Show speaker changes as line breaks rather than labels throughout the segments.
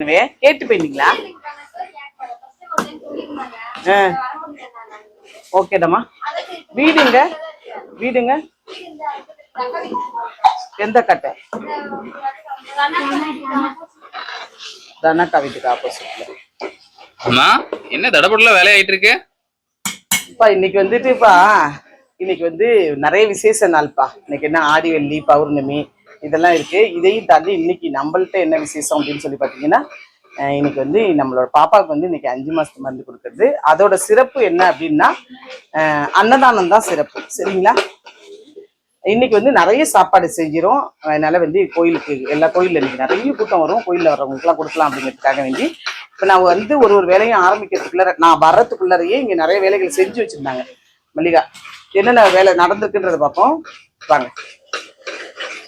கேட்டு போயிருந்தீங்களா ஆ. ஓகேடாம்மா வீடுங்க? வீடுங்க? எந்த கட்டை? தனக்கா வீட்டுக்கு ஆப்போசிட்ல
அம்மா என்ன தடபடல வேலையாயிட்டு இருக்கு
இப்பா இன்னைக்கு வந்துட்டுப்பா இன்னைக்கு வந்து நிறைய விசேஷ நாள்ப்பா. இன்னைக்கு என்ன ஆடி வெள்ளி பௌர்ணமி இதெல்லாம் இருக்கு. இதையும் தாண்டி இன்னைக்கு நம்மள்ட்ட என்ன விசேஷம் அப்படின்னு சொல்லி பார்த்தீங்கன்னா இன்னைக்கு வந்து நம்மளோட பாப்பாவுக்கு வந்து இன்னைக்கு அஞ்சு மாசத்து மருந்து கொடுக்கறது. அதோட சிறப்பு என்ன அப்படின்னா அன்னதானம் தான் சிறப்பு. சரிங்களா? இன்னைக்கு வந்து நிறைய சாப்பாடு செஞ்சிரும். அதனால வந்து கோயிலுக்கு எல்லா கோயில்ல இன்னைக்கு நிறைய கூட்டம் வரும். கோயிலில் வர்றவங்களுக்குலாம் கொடுக்கலாம் அப்படிங்கிறதுக்காக வேண்டி. இப்போ நான் வந்து ஒரு ஒரு வேலையும் ஆரம்பிக்கிறதுக்குள்ள நான் வர்றதுக்குள்ளாரையே இங்க நிறைய வேலைகள் செஞ்சு வச்சிருந்தாங்க. மல்லிகா என்னென்ன வேலை நடந்திருக்குன்றத பார்ப்போம். வாங்க.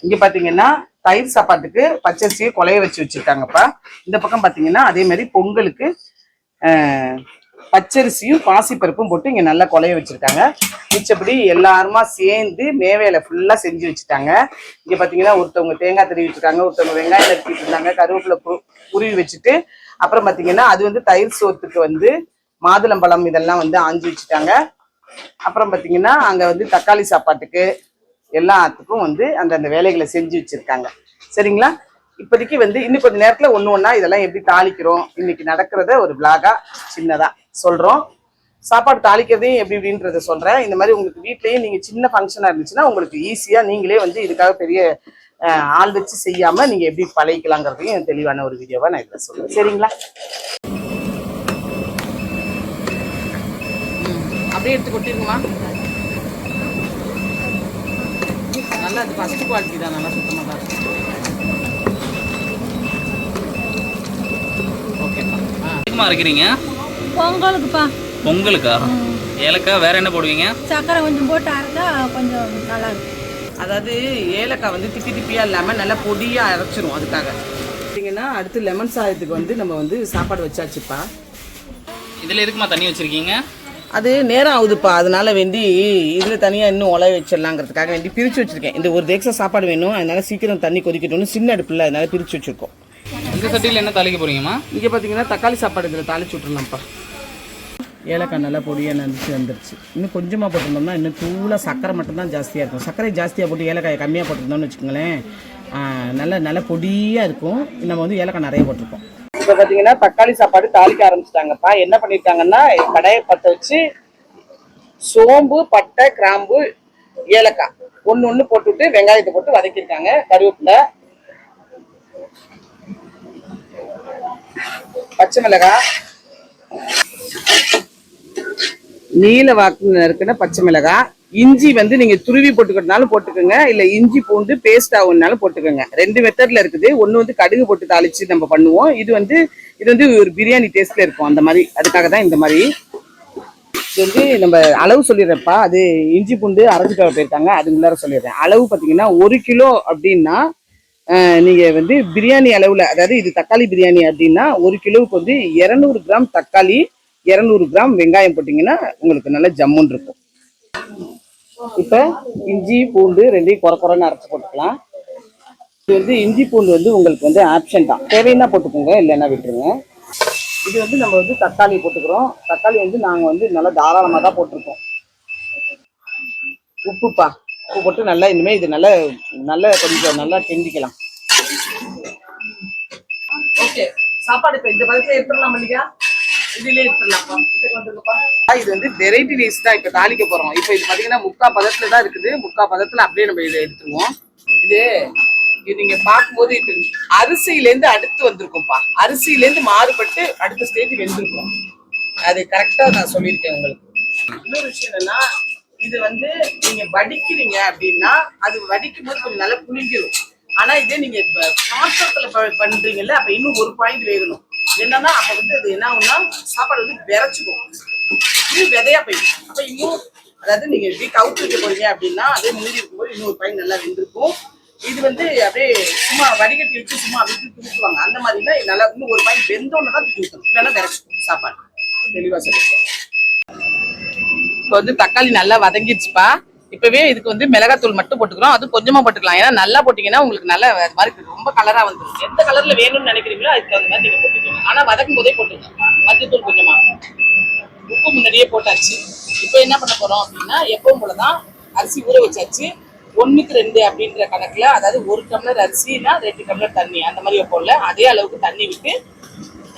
இங்க பாத்தீங்கன்னா தயிர் சாப்பாட்டுக்கு பச்சரிசியை கொலைய வச்சு வச்சிருக்காங்கப்பா. இந்த பக்கம் பாத்தீங்கன்னா அதே மாதிரி பொங்கலுக்கு பச்சரிசியும் பாசிப்பருப்பும் போட்டு இங்க நல்லா கொலைய வச்சிருக்காங்க. மிச்சப்படி எல்லாருமா சேர்ந்து மேவேல ஃபுல்லா செஞ்சு வச்சுட்டாங்க. இங்க பாத்தீங்கன்னா ஒருத்தவங்க தேங்காய் திருவி வச்சிருக்காங்க ஒருத்தவங்க வெங்காயம் நறுக்கிட்டு இருந்தாங்க கருவேப்பிலை உருவி வச்சுட்டு. அப்புறம் பாத்தீங்கன்னா அது வந்து தயிர் சோத்துக்கு வந்து மாதுளம்பழம் இதெல்லாம் வந்து ஆஞ்சு வச்சுட்டாங்க. அப்புறம் பாத்தீங்கன்னா அங்க வந்து தக்காளி சாப்பாட்டுக்கு எல்லாத்துக்கும் வந்து அந்தந்த வேலைகளை செஞ்சு வச்சுருக்காங்க. சரிங்களா? இப்போதைக்கு வந்து இன்னும் கொஞ்சம் நேரத்தில் ஒன்று ஒன்றா இதெல்லாம் எப்படி தாளிக்கிறோம்? இன்னைக்கு நடக்கிறத ஒரு விளாகா சின்னதாக சொல்கிறோம் சாப்பாடு தாளிக்கிறதையும் எப்படி இப்படின்றத சொல்கிறேன் இந்த மாதிரி உங்களுக்கு வீட்லேயும் நீங்கள் சின்ன ஃபங்க்ஷனாக இருந்துச்சுன்னா உங்களுக்கு ஈஸியாக நீங்களே வந்து இதுக்காக பெரிய ஆள் வச்சு செய்யாமல் நீங்கள் எப்படி பழகிக்கலாங்கிறதையும் தெளிவான ஒரு வீடியோவாக நான் இதில் சொல்கிறேன் சரிங்களா? அப்படியே எடுத்து கொட்டிருக்குமா நல்லா அது ஃபர்ஸ்ட் குவாலிட்டி தான் நல்லா சுத்தமாக தான் இருக்கும் ஓகேப்பா
இருக்கிறீங்க?
பொங்கலுக்குப்பா.
பொங்கலுக்கா? ஏலக்காய் வேற என்ன போடுவீங்க?
சக்கரை கொஞ்சம் போட்டு அரைச்சா கொஞ்சம் நல்லா இருக்கும்
அதாவது ஏலக்காய் வந்து திப்பி திப்பியாக இல்லாமல் நல்லா பொடியாக அரைச்சிரும் அதுக்காக. பார்த்தீங்கன்னா அடுத்து லெமன் சாதத்துக்கு வந்து நம்ம வந்து சாப்பாடு வச்சாச்சுப்பா.
இதுல எதுக்குமா தண்ணி வச்சிருக்கீங்க?
அது நேரம் ஆகுதுப்பா. அதனால வேண்டி இதில் தனியாக இன்னும் உலைய வச்சிடலாங்கிறதுக்காக வேண்டி பிரித்து வச்சிருக்கேன். இந்த ஒரு தேக்ஸா சாப்பாடு வேணும். அதனால சீக்கிரம் தண்ணி கொதிக்கட்டும்னு சின்ன அடுப்பில் அதனால பிரித்து வச்சிருக்கோம்.
இந்த சட்டியில் என்ன தாளிக்க போறீங்கம்மா?
இங்கே பார்த்தீங்கன்னா தக்காளி சாப்பாடு இதில் தாளிச்சு விட்டுருலாம்ப்பா ஏலக்காய் நல்லா பொடியாக நடிச்சு வந்துருச்சு இன்னும் கொஞ்சமாக போட்டிருந்தோம்னா இன்னும் தூளாக சக்கரை மட்டும்தான் ஜாஸ்தியாக இருக்கும். சர்க்கரை ஜாஸ்தியாக போட்டு ஏலக்காயை கம்மியாக போட்டிருந்தோம்னு வச்சுக்கோங்களேன். நல்ல நல்ல பொடியாக இருக்கும். நம்ம வந்து ஏலக்காய் நிறைய போட்டிருக்கோம். இப்போ பார்த்தீங்கன்னா தக்காளி சாப்பாடு தாளிக்க ஆரம்பிச்சிட்டாங்கப்பா. என்ன பண்ணியிருக்காங்கன்னா கடையை பற்ற வச்சு சோம்பு பட்டை கிராம்பு ஏலக்காய் ஒன்று ஒன்று போட்டுவிட்டு வெங்காயத்தை போட்டு வதக்கியிருக்காங்க கருவேப்பிலை. பச்சை மிளகாய். நீல வாக்கு இருக்கிற பச்சை மிளகாய். இஞ்சி வந்து நீங்க துருவி போட்டுக்கிறதுனாலும் போட்டுக்கோங்க. இல்ல இஞ்சி பூண்டு பேஸ்ட் ஆகுனாலும் போட்டுக்கோங்க. ரெண்டு மெத்தட்ல இருக்குது. ஒன்னு வந்து கடுகு போட்டு தாளிச்சு நம்ம பண்ணுவோம். இது வந்து இது வந்து ஒரு பிரியாணி டேஸ்ட்ல இருக்கும். அந்த மாதிரி அதுக்காக தான் இந்த மாதிரி. இது வந்து நம்ம அளவு சொல்லிடுறப்பா அது இஞ்சி பூண்டு அரைச்சிட்டு வர போயிருக்காங்க. அது உள்ளார சொல்லிடுறேன். அளவு பார்த்தீங்கன்னா ஒரு கிலோ அப்படின்னா நீங்கள் நீங்க வந்து பிரியாணி அளவுல அதாவது இது தக்காளி பிரியாணி அப்படின்னா ஒரு கிலோவுக்கு வந்து இரநூறு கிராம் தக்காளி இரநூறு கிராம் வெங்காயம் போட்டிங்கன்னா உங்களுக்கு நல்ல ஜம்முன்னு இருக்கும். இப்போ இஞ்சி பூண்டு ரெண்டையும் குறை குறைன்னு அரைச்சி போட்டுக்கலாம். இது வந்து இஞ்சி பூண்டு வந்து உங்களுக்கு வந்து ஆப்ஷன் தான். தேவைன்னா போட்டுக்கோங்க இல்லைன்னா விட்டுருங்க. இது வந்து நம்ம வந்து தக்காளி போட்டுக்கிறோம். தக்காளி வந்து நாங்கள் வந்து நல்லா தாராளமாக தான் போட்டிருக்கோம். உப்புப்பா. உப்பு போட்டு நல்லா இனிமேல் இது நல்லா நல்லா கொஞ்சம் நல்லா கிண்டிக்கலாம். ஓகே. சாப்பாடு இப்போ இந்த பதத்தில் எடுத்துடலாம் இல்லையா இதுலயே இது வந்து வெரைட்டி ரைஸ் தான் இப்போ தாளிக்க போகிறோம் இப்போ இது பாத்தீங்கன்னா முக்கா பதத்தில் தான் இருக்குது. முக்கா பதத்தில் அப்படியே நம்ம இதை எடுத்துருவோம். இது இது நீங்க பார்க்கும்போது அரிசியில இருந்து அடுத்து வந்திருக்கும்ப்பா. அரிசியிலேருந்து மாறுபட்டு அடுத்த ஸ்டேஜ் வெந்திருக்கும். அது கரெக்டா நான் சொல்லியிருக்கேன் உங்களுக்கு. இன்னொரு விஷயம் என்னன்னா இது வந்து நீங்க வடிக்கிறீங்க அப்படின்னா அது வடிக்கும் போது கொஞ்சம் நல்லா புளிஞ்சிரும். ஆனா இதே நீங்க பாத்திரத்துல பண்றீங்கல்ல அப்ப இன்னும் ஒரு பாயிண்ட் வேகணும். என்னன்னா அப்ப வந்து அது என்ன ஆகும்னா சாப்பாடு வந்து விரைச்சிக்கும் இன்னும் விதையா போயிடும். அப்ப இன்னும் அதாவது நீங்க வீக் அவுட் வைக்க போறீங்க அப்படின்னா அதே மீறி இருக்கும்போது இன்னொரு பையன் நல்லா வெந்திருக்கும். இது வந்து அப்படியே சும்மா வடிகட்டி வச்சு சும்மா அப்படி தூக்குவாங்க அந்த மாதிரினா நல்லா இன்னும் ஒரு பாயிண்ட் வெந்தோன்னு தான் தூக்கி ஊற்றணும் இல்லைன்னா விரைச்சிக்கும் சாப்பாடு. தெளிவா சொல்லிருக்கோம் இப்போ வந்து தக்காளி நல்லா வதங்கிடுச்சுப்பா. இப்பவே இதுக்கு வந்து மிளகாத்தூள் மட்டும் போட்டுக்கிறோம். அது கொஞ்சமா போட்டுக்கலாம். ஏன்னா நல்லா போட்டீங்கன்னா உங்களுக்கு நல்ல மாதிரி ரொம்ப கலரா வந்துடும் எந்த கலர்ல வேணும்னு நினைக்கிறீங்களோ அதுக்கு தகுந்த மாதிரி நீங்க போட்டுக்கோங்க ஆனா வதக்கும் போதே போட்டுக்கோங்க மஞ்சத்தூள் கொஞ்சமா. உப்பு முன்னாடியே போட்டாச்சு. இப்போ என்ன பண்ண போறோம் அப்படின்னா எப்பவும் போலதான் அரிசி ஊற வச்சாச்சு. ஒண்ணுக்கு ரெண்டு அப்படின்ற கணக்குல அதாவது ஒரு டம்ளர் அரிசினா ரெண்டு டம்ளர் தண்ணி அந்த மாதிரி வைப்போம்ல. அதே அளவுக்கு தண்ணி விட்டு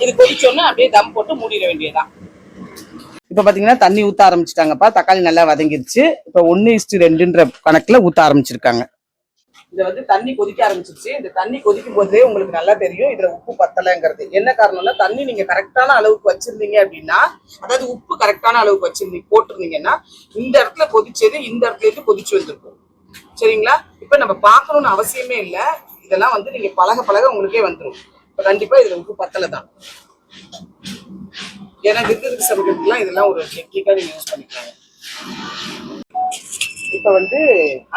இது கொதிச்சோன்னா அப்படியே தம் போட்டு மூடிட வேண்டியதுதான். இப்ப பாத்தீங்கன்னா தண்ணி ஊத்த ஆரம்பிச்சிட்டாங்கப்பா. தக்காளி நல்லா வதங்கிருச்சு. இப்ப ஒன்னு இஸ்டு ரெண்டுன்ற கணக்குல ஊத்த ஆரம்பிச்சிருக்காங்க. இத வந்து தண்ணி கொதிக்க ஆரம்பிச்சிருச்சு. இந்த தண்ணி கொதிக்கும் போதே உங்களுக்கு நல்லா தெரியும். இதுல உப்பு பத்தலைங்கிறது. என்ன காரணம்னா தண்ணி நீங்க கரெக்டான அளவுக்கு வச்சிருந்தீங்க அப்படின்னா அதாவது உப்பு கரெக்டான அளவுக்கு வச்சிருந்தீங்க போட்டிருந்தீங்கன்னா இந்த இடத்துல கொதிச்சது இந்த இடத்துல இருந்து கொதிச்சு வந்திருக்கும். சரிங்களா? இப்ப நம்ம பார்க்கணும்னு அவசியமே இல்லை. இதெல்லாம் வந்து நீங்க பழக பழக உங்களுக்கே வந்துடும் இப்ப கண்டிப்பா இதுல உப்பு பத்தலை தான் ஏன்னா விருதுக்கு சமைக்கிறதுக்குலாம் இதெல்லாம் ஒரு டெக்னிக்காக நீங்கள் யூஸ் பண்ணிக்கலாம். இப்போ வந்து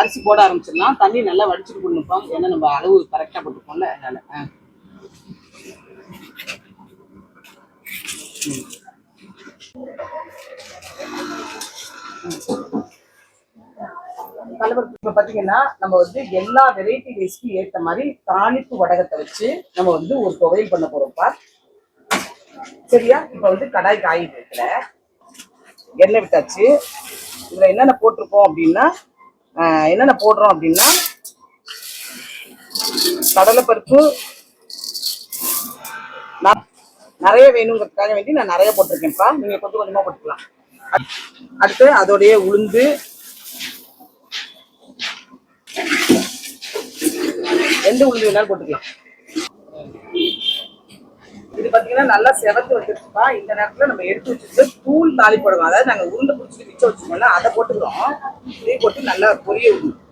அரிசி போட ஆரம்பிச்சிடலாம். தண்ணி நல்லா வடிச்சிட்டு போடணும்ப்பா ஏன்னா நம்ம அளவு கரெக்டா போட்டுப்போம்ல அதனால். ஆ. ம். பாத்தீங்கன்னா நம்ம வந்து எல்லா வெரைட்டி ரைஸ்க்கு ஏத்த மாதிரி தாளிப்பு வடகத்தை வச்சு நம்ம வந்து ஒரு துவையல் பண்ண போறோம்ப்பா சரியா? இப்ப வந்து கடாய் காயிட்டு இருக்கிற எண்ணெய் விட்டாச்சு. இதுல என்னென்ன போட்டிருக்கோம் அப்படின்னா என்னென்ன போடுறோம் அப்படின்னா கடலைப்பருப்பு நிறைய வேணுங்கிறதுக்காக வேண்டி நான் நிறைய போட்டிருக்கேன்ப்பா. நீங்க கொஞ்சம் கொஞ்சமா போட்டுக்கலாம். அடுத்து அதோடைய உளுந்து. எந்த உளுந்து வேணாலும் போட்டுக்கலாம். இது பாத்தீங்கன்னா நல்லா செவத்து வந்துருச்சுப்பா. இந்த நேரத்துல நம்ம எடுத்து வச்சுட்டு தூள் தாலி போடுவோம். அதாவது நாங்க உருண்டை பிடிச்சிட்டு மிச்சம் வச்சுக்கோம்ல அதை போட்டுக்கிறோம். இதே போட்டு நல்லா பொரிய விடணும்.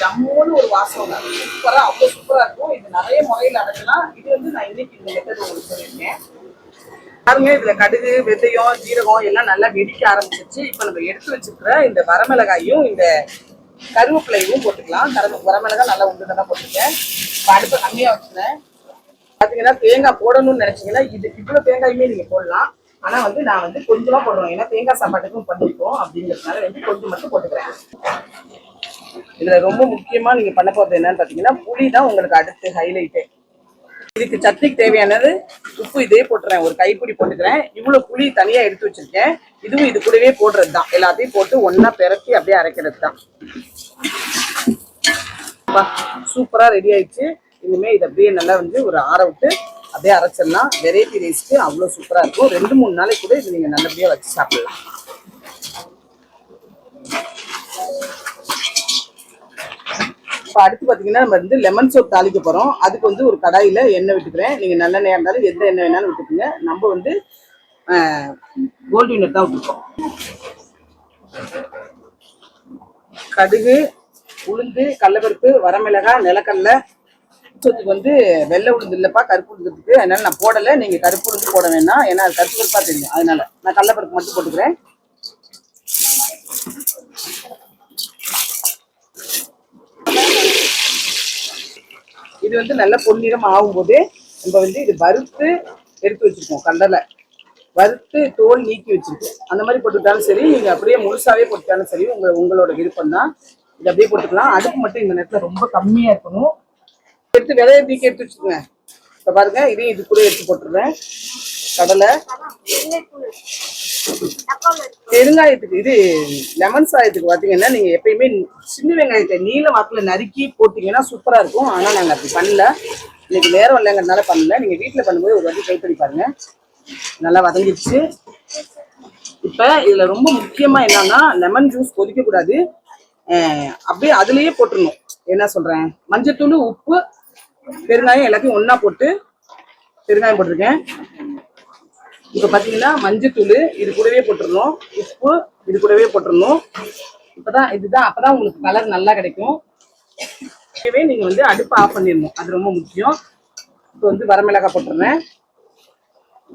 ஜம்முன்னு ஒரு வாசம் சூப்பரா அவ்வளவு சூப்பரா இருக்கும். இது நிறைய முறையில் அடைக்கலாம் இது வந்து நான் இன்னைக்கு இந்த மெத்தட் உங்களுக்கு சொல்லியிருக்கேன். பாருங்க இதுல கடுகு வெந்தயம் ஜீரகம் எல்லாம் நல்லா வெடிக்க ஆரம்பிச்சிச்சு இப்ப நம்ம எடுத்து வச்சிருக்கிற இந்த வரமிளகாயும் இந்த கருவேப்பிலையும் போட்டுக்கலாம். கரு வரமிளகா நல்லா உண்டு தான் போட்டுருக்கேன். இப்ப அடுப்பை கம்மியா வச்சுனேன் பாத்தீங்கன்னா தேங்காய் போடணும்னு நினைச்சீங்கன்னா இது இவ்வளவு தேங்காயுமே நீங்க போடலாம். ஆனா வந்து நான் வந்து கொஞ்சமா போடுவேன் ஏன்னா தேங்காய் சாப்பாட்டுக்கும் பண்ணிருக்கோம் அப்படிங்கிறதுனால வந்து கொஞ்சம் மட்டும் போட்டுக்கிறேன். இதில் ரொம்ப முக்கியமா நீங்க பண்ண போகிறது என்னன்னு பார்த்தீங்கன்னா புளி தான் உங்களுக்கு அடுத்து ஹைலைட்டு இதுக்கு சட்னிக்கு தேவையானது உப்பு இதே போட்டுறேன் ஒரு கைப்பிடி போட்டுக்கிறேன். இவ்வளவு புளி தனியா எடுத்து வச்சிருக்கேன். இதுவும் இது கூடவே போடுறது தான் எல்லாத்தையும் போட்டு ஒன்றா பிறக்கி அப்படியே அரைக்கிறது தான் சூப்பரா ரெடி ஆயிடுச்சு. இனிமே இதை அப்படியே நல்லா வந்து ஒரு ஆற விட்டு அப்படியே அரைச்சிடலாம். வெரைட்டி ரைஸ்க்கு அவ்வளோ சூப்பரா இருக்கும். ரெண்டு மூணு நாளைக்கு கூட இது நீங்க நல்லபடியா வச்சு சாப்பிடலாம். இப்போ அடுத்து பார்த்தீங்கன்னா நம்ம வந்து லெமன் சோப் தாளிக்க போகிறோம் அதுக்கு வந்து ஒரு கடாயில் எண்ணெய் விட்டுக்கிறேன். நீங்கள் நல்லெண்ணெயாக இருந்தாலும் எந்த எண்ணெய் வேணாலும் விட்டுக்குங்க. நம்ம வந்து கோல்டு வினர் தான் விட்டுருக்கோம். கடுகு உளுந்து கடலப்பருப்பு வரமிளகாய் நிலக்கடலை. சொத்துக்கு வந்து வெள்ளை உளுந்து இல்லைப்பா கருப்பு உளுந்துக்கு அதனால நான் போடலை. நீங்கள் கருப்பு உளுந்து போட வேணாம். ஏன்னா அது கருப்பு கருப்பாக தெரியும். அதனால நான் கடலப்பருப்பு மட்டும் போட்டுக்கிறேன். இது வந்து நல்ல பொன்னிறம் ஆகும்போது நம்ம வந்து இது வறுத்து எடுத்து வச்சிருக்கோம் கடலை வறுத்து தோல் நீக்கி வச்சிருக்கோம் அந்த மாதிரி போட்டுக்கிட்டாலும் சரி நீங்கள் அப்படியே முழுசாவே போட்டுக்கிட்டாலும் சரி உங்க உங்களோட விருப்பம் தான். இது அப்படியே போட்டுக்கலாம். அடுப்பு மட்டும் இந்த நேரத்தில் ரொம்ப கம்மியா இருக்கணும். எடுத்து விதைய நீக்கி எடுத்து வச்சுக்கோங்க. இப்போ பாருங்க இதையும் இது கூட எடுத்து போட்டுருவேன் கடலை. பெருங்காயத்துக்கு இது லெமன் சாயத்துக்கு பார்த்தீங்கன்னா நீங்க எப்பயுமே சின்ன வெங்காயத்தை நீல வாக்குல நறுக்கி போட்டீங்கன்னா சூப்பரா இருக்கும். ஆனா நாங்க அப்படி பண்ணல. இன்னைக்கு நேரம் இல்லைங்கிறதுனால பண்ணல. நீங்க வீட்டுல பண்ணும்போது ஒரு வாட்டி ட்ரை பண்ணி பாருங்க. நல்லா வதங்கிடுச்சு. இப்ப இதுல ரொம்ப முக்கியமா என்னன்னா லெமன் ஜூஸ் கொதிக்க கூடாது. அப்படியே அதுலயே போட்டுடணும் என்ன சொல்றேன்? மஞ்சத்தூள் உப்பு பெருங்காயம் எல்லாத்தையும் ஒன்றா போட்டு பெருங்காயம் போட்டிருக்கேன். இப்ப பாத்தீங்கன்னா மஞ்சத்தூள் இது கூடவே போட்டுடணும். உப்பு இது கூடவே போட்டுடணும். இப்பதான் இதுதான் அப்பதான் உங்களுக்கு கலர் நல்லா கிடைக்கும். இதுவே நீங்க வந்து அடுப்பை ஆஃப் பண்ணிடணும். அது ரொம்ப முக்கியம். இப்போ வந்து வரமிளகாய் போட்டுருவேன்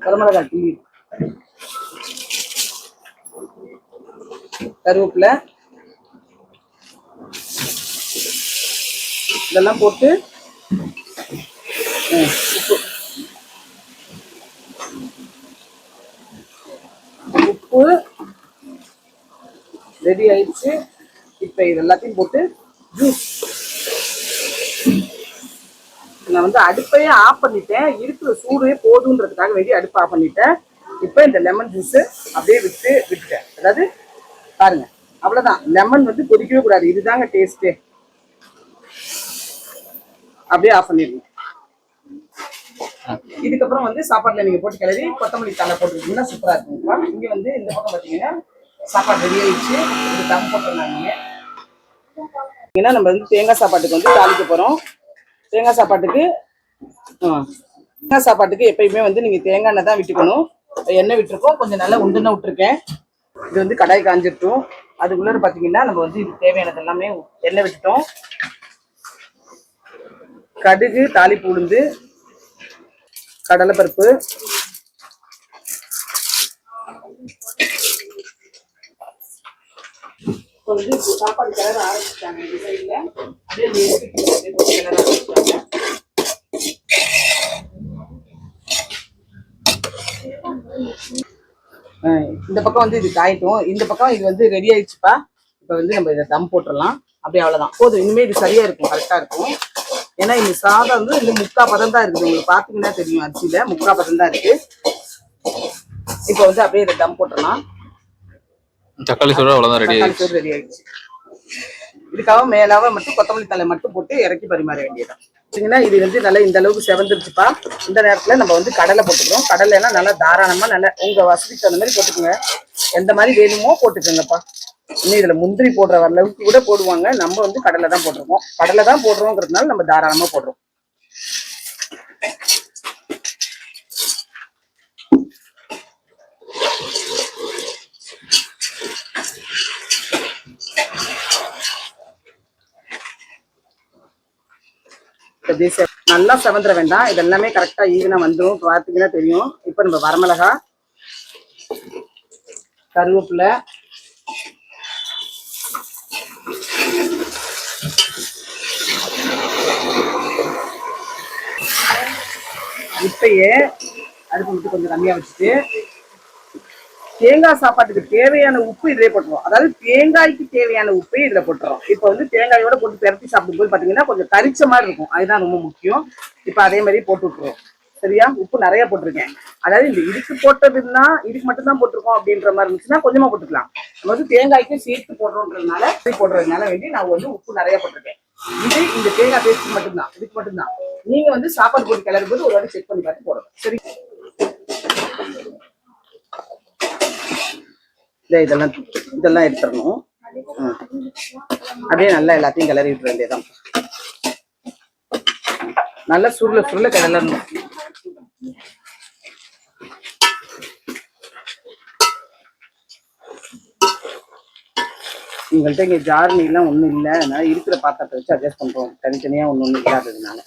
வரமிளகாய் டீ கருவேப்பிலை. இதெல்லாம் போட்டு உப்பு ரெடி ஆயிடுச்சு. இப்போ இது எல்லாத்தையும் போட்டு ஜூஸ் நான் வந்து அடுப்பையே ஆஃப் பண்ணிட்டேன். இருக்கிற சூடே போதுன்றதுக்காக வேண்டி அடுப்பு ஆஃப் பண்ணிட்டேன். இப்போ இந்த லெமன் ஜூஸ் அப்படியே விட்டு விட்டுட்டேன். அதாவது பாருங்க அவ்வளவுதான். லெமன் வந்து கொதிக்கவே கூடாது. இதுதாங்க டேஸ்டே அப்படியே ஆஃப் பண்ணிடுங்க இதுக்கப்புறம் வந்து சாப்பாடுல நீங்க போட்டு கிளறி கொத்தமல்லி தலை போட்டுக்கிட்டீங்கன்னா சூப்பரா இருக்குங்கப்பா இங்க வந்து இந்த பக்கம் பாத்தீங்கன்னா சாப்பாடு ரெடி ஆயிடுச்சு. இது தம் போட்டுருந்தாங்க. ஏன்னா நம்ம வந்து தேங்காய் சாப்பாட்டுக்கு வந்து தாளிக்க போறோம். தேங்காய் சாப்பாட்டுக்கு தேங்காய் சாப்பாட்டுக்கு எப்பயுமே வந்து நீங்க தேங்காய் எண்ணெய் தான் விட்டுக்கணும். எண்ணெய் விட்டுருக்கோம். கொஞ்சம் நல்லா உண்டுன விட்டுருக்கேன். இது வந்து கடாய் காஞ்சிட்டோம் அதுக்குள்ள பார்த்தீங்கன்னா நம்ம வந்து இது தேவையானது எல்லாமே எண்ணெய் விட்டுட்டோம். கடுகு தாளிப்பு உளுந்து கடலைப்பருப்பு. சாப்பாடு கிளற ஆரம்பிச்சிட்டாங்க இந்த பக்கம் வந்து இது காயட்டும். இந்த பக்கம் இது வந்து ரெடி ஆயிடுச்சுப்பா. இப்போ வந்து நம்ம இதை தம் போட்டுடலாம். அப்படியே அவ்வளோதான் போதும். இனிமேல் இது சரியா இருக்கும். கரெக்டாக இருக்கும். ஏன்னா இந்த சாதம் வந்து இந்த முக்கா பதம் தான் இருக்குது. உங்களுக்கு பார்த்தீங்கன்னா தெரியும் அரிசியில முக்கா பதம் தான் இருக்கு. இப்போ வந்து அப்படியே இதை தம் போட்டுடலாம்.
தக்காளி சோறு அவ்வளோதான் ரெடி
தக்காளி சோறு ரெடி ஆயிடுச்சு. இதுக்காக மேலாவ மட்டும் கொத்தமல்லி தலை மட்டும் போட்டு இறக்கி பரிமாற வேண்டியதான் பார்த்தீங்கன்னா இது வந்து நல்லா இந்த அளவுக்கு செவந்துருச்சுப்பா. இந்த நேரத்துல நம்ம வந்து கடலை போட்டுக்கிறோம் கடலை எல்லாம் நல்லா தாராளமா நல்லா உங்க வசதிக்கு தகுந்த மாதிரி போட்டுக்கோங்க. எந்த மாதிரி வேணுமோ போட்டுக்கோங்கப்பா. இன்னும் இதுல முந்திரி போடுற அளவுக்கு கூட போடுவாங்க. நம்ம வந்து கடலை தான் போட்டிருக்கோம். கடலை தான் போடுறோங்கிறதுனால நம்ம தாராளமா போடுறோம். நல்லா செவந்துட வேண்டாம். இது எல்லாமே கரெக்டா ஈவனா வந்துடும் பார்த்தீங்கன்னா தெரியும். இப்போ நம்ம வரமிளகா கருவேப்பிலை இப்பயே அடுப்பு மட்டும் கொஞ்சம் கம்மியா வச்சுட்டு தேங்காய் சாப்பாட்டுக்கு தேவையான உப்பு இதிலே போட்டுருவோம். அதாவது தேங்காய்க்கு தேவையான உப்பை இதுல போட்டுறோம். இப்போ வந்து தேங்காயோட போட்டு பெரட்டி சாப்பிடும்போது பாத்தீங்கன்னா கொஞ்சம் கரிச்ச மாதிரி இருக்கும். அதுதான் ரொம்ப முக்கியம். இப்போ அதே மாதிரி போட்டு விட்டுருவோம். சரியா? உப்பு நிறைய போட்டிருக்கேன். அதாவது இந்த இதுக்கு போட்டதுன்னா இதுக்கு மட்டும் தான் போட்டிருக்கோம் அப்படின்ற மாதிரி இருந்துச்சுன்னா கொஞ்சமா போட்டுக்கலாம். வந்து தேங்காய்க்கு சேர்த்து போடுறோன்றதுனால போடுறதுனால வேண்டி நான் வந்து உப்பு நிறைய போட்டிருக்கேன். இது இந்த தேங்காய் பேஸ்ட் மட்டும்தான். இதுக்கு மட்டும்தான். நீங்க வந்து சாப்பாடு போட்டு கிளறும் போது ஒரு வாட்டி செக் பண்ணி பார்த்து போடணும். சரி. இதெல்லாம் இதெல்லாம் எடுத்துடணும். அப்படியே நல்லா எல்லாத்தையும் கிளறி விட்டுற வேண்டியதான் நல்லா சுருள சுருள கிளறணும். உங்கள்கிட்ட இங்கே ஜார்னிலாம் ஒன்றும் இல்லை. அதனால் இருக்கிற பாத்திரத்தை வச்சு அட்ஜஸ்ட் பண்ணுறோம் தனித்தனியாக ஒன்று ஒன்று இல்லாததுனால.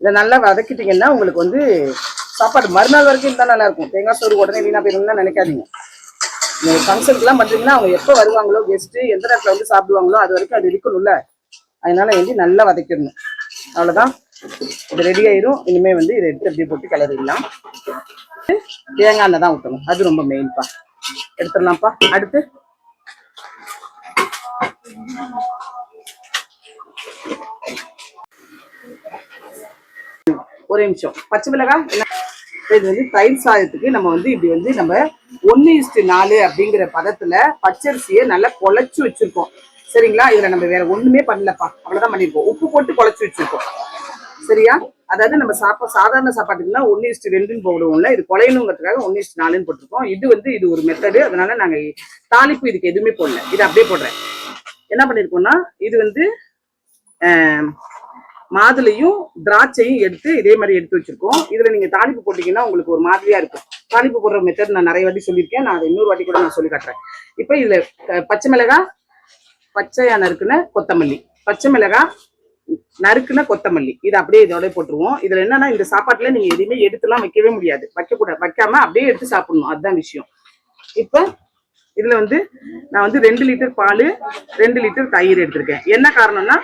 இதை நல்லா வதக்கிட்டீங்கன்னா உங்களுக்கு வந்து சாப்பாடு மறுநாள் வரைக்கும் இருந்தால் நல்லாயிருக்கும் தேங்காய் சோறு உடனே வீணாக போயிருந்தா நினைக்காதீங்க. நீங்கள் ஃபங்க்ஷனுக்குலாம் பார்த்தீங்கன்னா அவங்க எப்போ வருவாங்களோ கெஸ்ட்டு எந்த நேரத்தில் வந்து சாப்பிடுவாங்களோ அது வரைக்கும் அது இருக்கணும்ல. அதனால வந்து நல்லா வதக்கிடணும். அவ்வளோதான் இது ரெடி ஆயிரும். இனிமே வந்து இதை எடுத்து அப்படியே போட்டு கிளறிடலாம். தேங்காய் எண்ணெய் தான் ஊற்றணும் அது ரொம்ப மெயின்ப்பா எடுத்துடலாம்ப்பா. அடுத்து. ஒரே நிமிஷம். பச்சை மிளகாய் என்ன? இது வந்து தயிர் சாதத்துக்கு நம்ம வந்து இப்படி வந்து நம்ம ஒன்று இஸ்டு நாலு அப்படிங்கிற பதத்துல பச்சரிசியை நல்லா குழச்சி வச்சிருக்கோம். சரிங்களா? இதுல நம்ம வேற ஒண்ணுமே பண்ணலப்பா. அவ்வளவுதான் பண்ணிருக்கோம். உப்பு போட்டு குழச்சி வச்சிருக்கோம். சரியா? அதாவது நம்ம சாப்பா சாதாரண சாப்பாட்டுக்குன்னா ஒன்று இஸ்ட் ரெண்டுன்னு போடுவோம்ல. இது குலையணுங்கிறதுக்காக ஒன்று இஸ்ட் நாலுன்னு போட்டிருக்கோம். இது வந்து இது ஒரு மெத்தடு அதனால நாங்க தாளிப்பு இதுக்கு எதுவுமே போடல. இது அப்படியே போடுறேன். என்ன பண்ணிருக்கோம்னா இது வந்து ஆஹ், மாதுளையும் திராட்சையும் எடுத்து இதே மாதிரி எடுத்து வச்சிருக்கோம். இதுல நீங்க தாளிப்பு போட்டீங்கன்னா உங்களுக்கு ஒரு மாதிரியா இருக்கும். தாளிப்பு போடுற மெத்தட் நான் நிறைய வாட்டி சொல்லியிருக்கேன். நான் அதை இன்னொரு வாட்டி கூட நான் சொல்லி காட்டுறேன். இப்போ இதுல பச்சை மிளகாய் பச்சையா இருக்குன்னு கொத்தமல்லி. பச்சை மிளகாய் நறுக்குனா கொத்தமல்லி. இது அப்படியே இதோட போட்டுருவோம். இதுல என்னன்னா இந்த சாப்பாட்டுல நீங்க எதையுமே எடுத்துலாம் வைக்கவே முடியாது. வைக்கக்கூடாது வைக்காம அப்படியே எடுத்து சாப்பிடணும். அதுதான் விஷயம். இப்போ இதுல வந்து நான் வந்து ரெண்டு லிட்டர் பால் ரெண்டு லிட்டர் தயிர் எடுத்திருக்கேன். என்ன காரணம்னா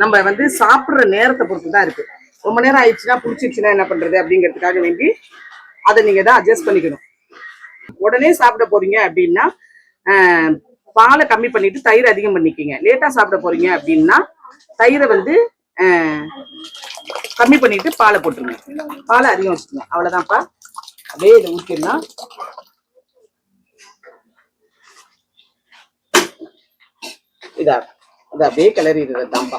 நம்ம வந்து சாப்பிடுற நேரத்தை பொறுத்து தான் இருக்கு. ரொம்ப நேரம் ஆயிடுச்சுன்னா புளிச்சிருச்சுன்னா என்ன பண்றது அப்படிங்கிறதுக்காக வேண்டி அதை நீங்க தான் அட்ஜஸ்ட் பண்ணிக்கணும். உடனே சாப்பிட போறீங்க அப்படின்னா பாலை கம்மி பண்ணிட்டு தயிர் அதிகம் பண்ணிக்கிங்க. லேட்டா சாப்பிட போறீங்க அப்படின்னா தயிரை வந்து ஆஹ், கம்மி பண்ணிட்டு பாலை போட்டுருங்க. பாலை அதிகம் வச்சுக்கோங்க. அவ்வளவுதான்ப்பா. அப்படியே இதை ஊற்றிடலாம் இதா இது அப்படியே கிளறிடுறது தான்ப்பா.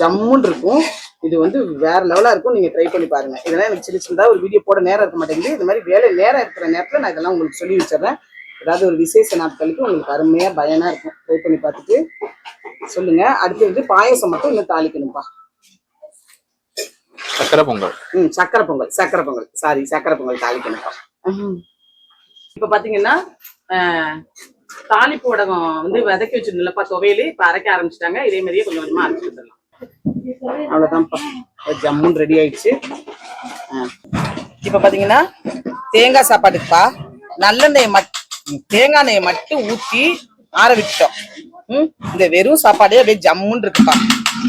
ஜம்முன்னு இருக்கும். இது வந்து வேற லெவலா இருக்கும். நீங்க ட்ரை பண்ணி பாருங்க. இதெல்லாம் எனக்கு சின்ன சின்னதா ஒரு வீடியோ போட நேரம் இருக்க மாட்டேங்குது. இந்த மாதிரி வேலை நேரம் இருக்கிற நேரத்துல நான் இதெல்லாம் உங்களுக்கு சொல்லி வச்சிடறேன். ஏதாவது ஒரு விசேஷ நாட்களுக்கு உங்களுக்கு அருமையா பயனா இருக்கும். ட்ரை பண்ணி பார்த்துட்டு சொல்லுங்க. அடுத்து வந்து பாயசம் மட்டும் இன்னும் தாளிக்கணும்ப்பா
சக்கரை பொங்கல்.
ம் சக்கரை பொங்கல் சக்கரை பொங்கல். சாரி சக்கரை பொங்கல் தாளிக்கணும்ப்பா. இப்ப பாத்தீங்கன்னா ஆஹ், தாளிப்பு வடகம் வந்து வதக்கி வச்சிருந்தலப்பா துவையல். இப்ப அரைக்க ஆரம்பிச்சிட்டாங்க. இதே மாதிரியே கொஞ்சம் கொஞ்சமா அரைச்சு விட்டுறலாம் அவ்வளவுதான்ப்பா. ஜம்முன் ரெடி ஆயிடுச்சு. இப்ப பாத்தீங்கன்னா தேங்காய் சாப்பாடுக்குப்பா நல்லெண்ணெயை மட் தேங்காய் எண்ணெயை மட்டும் ஊத்தி ஆற விட்டோம் ம் இந்த வெறும் சாப்பாடே அப்படியே ஜம்முன்னு இருக்குப்பா.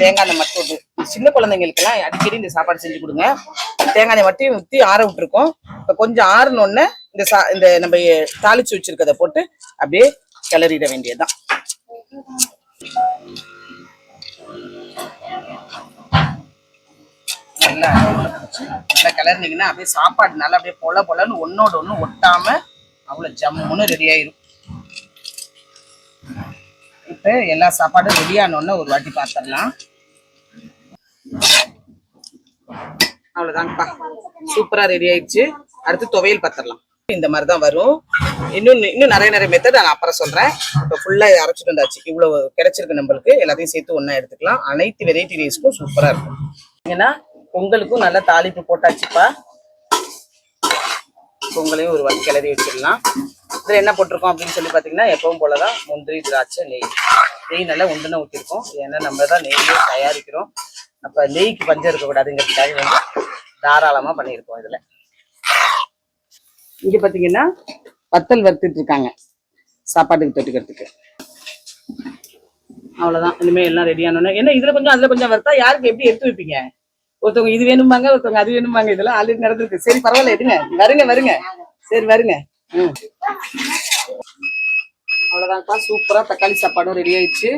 தேங்காய் எண்ணெய் மட்டும் சின்ன குழந்தைங்களுக்கெல்லாம் அடிக்கடி இந்த சாப்பாடு செஞ்சு கொடுங்க. தேங்காய் எண்ணெய் மட்டும் ஊற்றி ஆற விட்டுருக்கோம். இப்போ கொஞ்சம் ஆறுனோடனே இந்த சா இந்த நம்ம தாளிச்சு வச்சிருக்கதை போட்டு அப்படியே கிளறிட வேண்டியதுதான். நல்லா நல்லா கிளறினீங்கன்னா அப்படியே சாப்பாடு நல்லா அப்படியே பொல பொலன்னு ஒன்னோட ஒன்று ஒட்டாம அவ்வளவு ஜம்முன்னு ரெடி ஆயிரும். இப்போ எல்லா சாப்பாடும் ரெடி ஆனோடனே ஒரு வாட்டி பார்த்துடலாம் அவ்வளோதாங்கப்பா சூப்பரா ரெடி ஆயிடுச்சு. அடுத்து துவையல் பார்த்துடலாம் இந்த மாதிரி தான் வரும். இன்னும் இன்னும் நிறைய நிறைய மெத்தட் நான் அப்புறம் சொல்றேன். இப்போ ஃபுல்லா அரைச்சிட்டு வந்தாச்சு. இவ்வளவு கிடைச்சிருக்கு நம்மளுக்கு. எல்லாத்தையும் சேர்த்து ஒன்றா எடுத்துக்கலாம். அனைத்து வெரைட்டி ரைஸ்க்கும் சூப்பராக இருக்கும். ஏன்னா பொங்கலுக்கும் நல்லா தாளிப்பு போட்டாச்சுப்பா. பொங்கலையும் ஒரு வாட்டி கிளறி வச்சிடலாம். இதில் என்ன போட்டிருக்கோம் அப்படின்னு சொல்லி பார்த்தீங்கன்னா எப்பவும் போல தான் முந்திரி திராட்சை நெய். நெய் நல்லா உண்டுனா ஊற்றிருக்கோம் ஏன்னா நம்ம தான் நெய்யே தயாரிக்கிறோம். அப்போ நெய்க்கு பஞ்சம் இருக்கக்கூடாதுங்கிறதுக்காக வந்து தாராளமாக பண்ணியிருக்கோம் இதில். இங்கே பார்த்தீங்கன்னா வத்தல் வறுத்துட்டு இருக்காங்க சாப்பாட்டுக்கு தொட்டுக்கிறதுக்கு. அவ்வளோதான் இனிமேல் எல்லாம் ரெடி ஆனோன்னு ஏன்னா இதில் கொஞ்சம் அதில் கொஞ்சம் வறுத்தா யாருக்கு எப்படி எடுத்து வைப்பீங்க? ஒருத்தவங்க இது வேணுமாங்க ஒருத்தவங்க அது வேணுமாங்க இதெல்லாம் ஆல்ரெடி நடந்திருக்கு. சரி பரவாயில்ல எடுங்க வருங்க வருங்க. சரி வருங்க. ம். அவ்வளோதான்ப்பா சூப்பராக தக்காளி சாப்பாடும் ரெடி ஆயிடுச்சு.